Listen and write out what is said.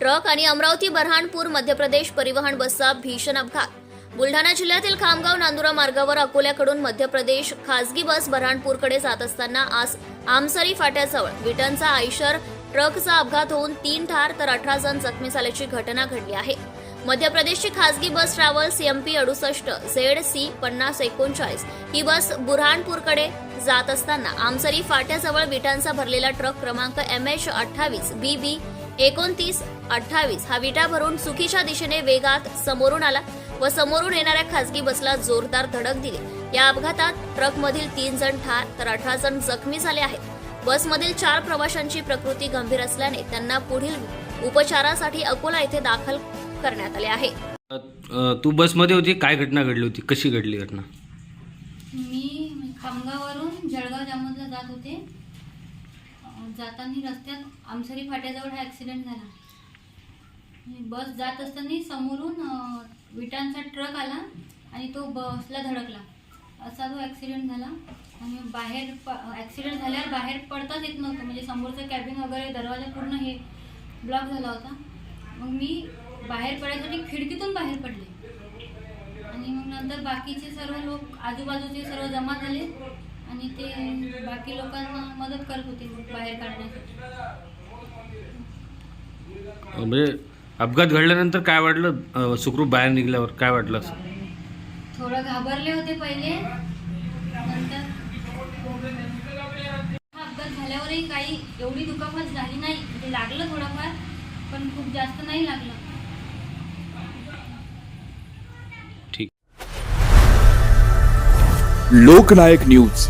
Truck आणि अमरावती बऱ्हाणपूर मध्य प्रदेश परिवहन बसचा भीषण अपघात. बुलढाणा जिल्ह्यातील खामगाव नांदुरा मार्गावर अकोल्याकडून मध्य प्रदेश खासगी बस बऱ्हाणपूरकडे जात असताना आज आमसरी फाट्याजवळ विटनचा आयशर ट्रकचा अपघात होऊन तीन ठार तर अठरा जण जखमी झाल्याची घटना घडली आहे. मध्य प्रदेशची खासगी बस ट्रॅव्हल्स एमपी अडुसष्ट झेड सी पन्नास एकोणचाळीस ही बस बुरहाणपूरकडे जात असताना आमसरी फाट्याजवळ विटांचा भरलेला ट्रक क्रमांक एम एच अठ्ठावीस बी बी एकोणतीस अठ्ठावीस. हा विटा भरून चुकीच्या दिशेने वेगात समोरून आला व समोरून येणाऱ्या खासगी बसला जोरदार धडक दिली. या अपघातात ट्रकमधील तीन जण ठार तर अठरा जण जखमी झाले आहेत. बसमधील चार प्रवाशांची प्रकृती गंभीर असल्याने त्यांना पुढील उपचारासाठी अकोला येथे दाखल करण्यात आले आहे. तू बसमध्ये होती? काय घटना घडली होती? कशी घडली घटना? मी खामगाववरून जळगाव जामोदला जात होते. जाताना रस्त्यात आमसरी फाट्याजवळ हा ॲक्सिडेंट झाला. बस जात असताना समोरून विटांचा ट्रक आला आणि तो बसला धडकला. असा तो ॲक्सिडेंट झाला. आणि बाहेर ॲक्सिडेंट झाल्यावर बाहेर पडताच येत नव्हतं. म्हणजे समोरचं कॅबिन वगैरे दरवाजा पूर्ण हे ब्लॉक झाला होता. मग मी बाहेर पडायसाठी खिडकीतून बाहेर पडले. आणि मग नंतर बाकीचे सर्व लोक आजूबाजूचे सर्व जमा झाले. आणि ते बाकी लोकांना मदत करत होते बाहेर काढण्यासाठी. म्हणजे अपघात घडल्यानंतर काय वाटलं? सुखरूप बाहेर निघल्यावर काय वाटलं असं? थोडं घाबरले होते पहिले. नंतर हा अपघात झाल्यावरही काही एवढी दुखापत झाली नाही. म्हणजे लागलं थोडंफार पण खूप जास्त नाही लागलं. ठीक. लोकनायक न्यूज.